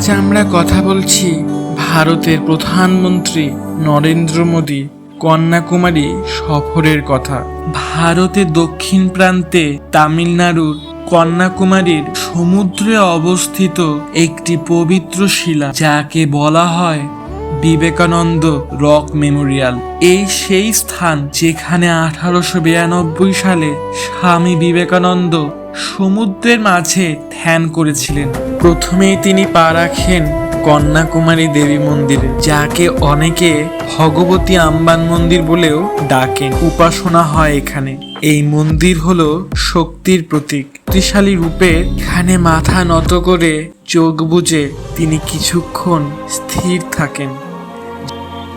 আজ আমরা কথা বলছি ভারতের প্রধানমন্ত্রী নরেন্দ্র মোদী কন্যাকুমারী সফরের কথা। ভারতের দক্ষিণ প্রান্তে তামিলনাড়ুর কন্যাকুমারীর সমুদ্রে অবস্থিত একটি পবিত্র শিলা, যাকে বলা হয় বিবেকানন্দ রক মেমোরিয়াল। এই সেই স্থান যেখানে আঠারোশো বিরানব্বই সালে স্বামী বিবেকানন্দ সমুদ্রের মাঝে ধ্যান করেছিলেন। প্রথমেই তিনি পা রাখেন কন্যাকুমারী দেবী মন্দিরে, যাকে অনেকে ভগবতী আম্বান মন্দির বলেও ডাকেন। উপাসনা হয় এখানে। এই মন্দির হলো শক্তির প্রতীক। শক্তিশালী রূপে এখানে মাথা নত করে চোখ বুজে তিনি কিছুক্ষণ স্থির থাকেন,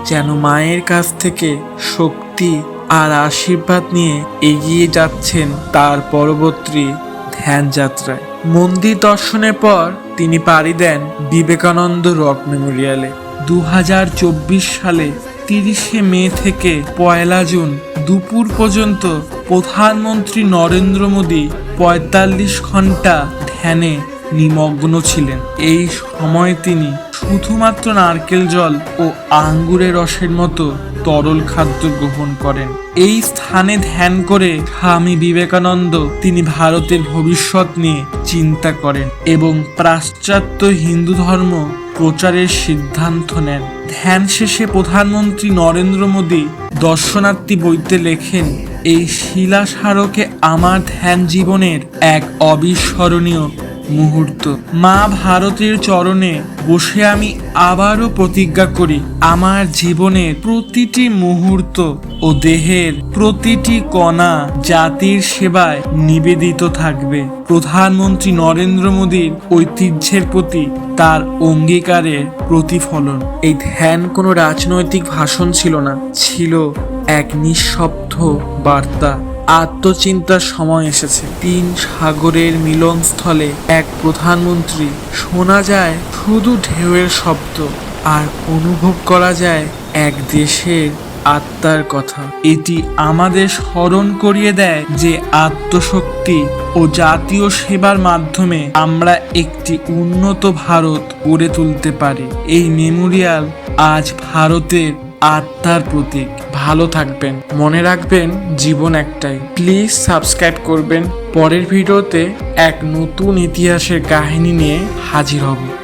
যেন মায়ের কাছ থেকে শক্তি আর আশীর্বাদ নিয়ে এগিয়ে যাচ্ছেন তার পরবর্তী ধ্যান যাত্রায় মন্দির দর্শনের পর তিনি পাড়ি দেন বিবেকানন্দ রক মেমোরিয়ালে। দু হাজার চব্বিশ সালে তিরিশে মে থেকে পয়লা জুন দুপুর পর্যন্ত প্রধানমন্ত্রী নরেন্দ্র মোদী পঁয়তাল্লিশ ঘণ্টা ধ্যানে নিমগ্ন ছিলেন। এই সময় তিনি শুধুমাত্র নারকেল জল ও আঙ্গুরের রসের মতো তরল খাদ্য গ্রহণ করেন। এই স্থানে ধ্যান করে স্বামী বিবেকানন্দ তিনি ভারতের ভবিষ্যৎ নিয়ে চিন্তা করেন এবং পাশ্চাত্য হিন্দু ধর্ম প্রচারের সিদ্ধান্ত নেন। ধ্যান শেষে প্রধানমন্ত্রী নরেন্দ্র মোদী দর্শনার্থী বইতে লেখেন, এই শিলা স্মারকে আমার ধ্যান জীবনের এক অবিস্মরণীয় মুহূর্ত। মা ভারতের চরণে বসে আমি আবারও প্রতিজ্ঞা করি, আমার জীবনের প্রতিটি মুহূর্ত ও দেহের প্রতিটি কণা জাতির সেবায় নিবেদিত থাকবে। প্রধানমন্ত্রী নরেন্দ্র মোদীর ঐতিহ্যের প্রতি তার অঙ্গীকারের প্রতিফলন। এই ধ্যান কোনো রাজনৈতিক ভাষণ ছিল না, ছিল এক নিঃশব্দ বার্তা। আত্মচিন্তার সময় এসেছে। তিন সাগরের মিলনস্থলে এক প্রধানমন্ত্রী, শোনা যায়, শুধু ঢেউয়ের শব্দ, আর অনুভব করা যায় এক দেশের আত্মার কথা। এটি আমাদের স্মরণ করিয়ে দেয় যে আত্মশক্তি ও জাতীয় সেবার মাধ্যমে আমরা একটি উন্নত ভারত গড়ে তুলতে পারি। এই মেমোরিয়াল আজ ভারতের আত্মার প্রতীক। ভালো থাকবেন। মনে রাখবেন, জীবন একটাই। প্লিজ সাবস্ক্রাইব করবেন। পরের ভিডিওতে এক নতুন ইতিহাসের কাহিনী নিয়ে হাজির হব।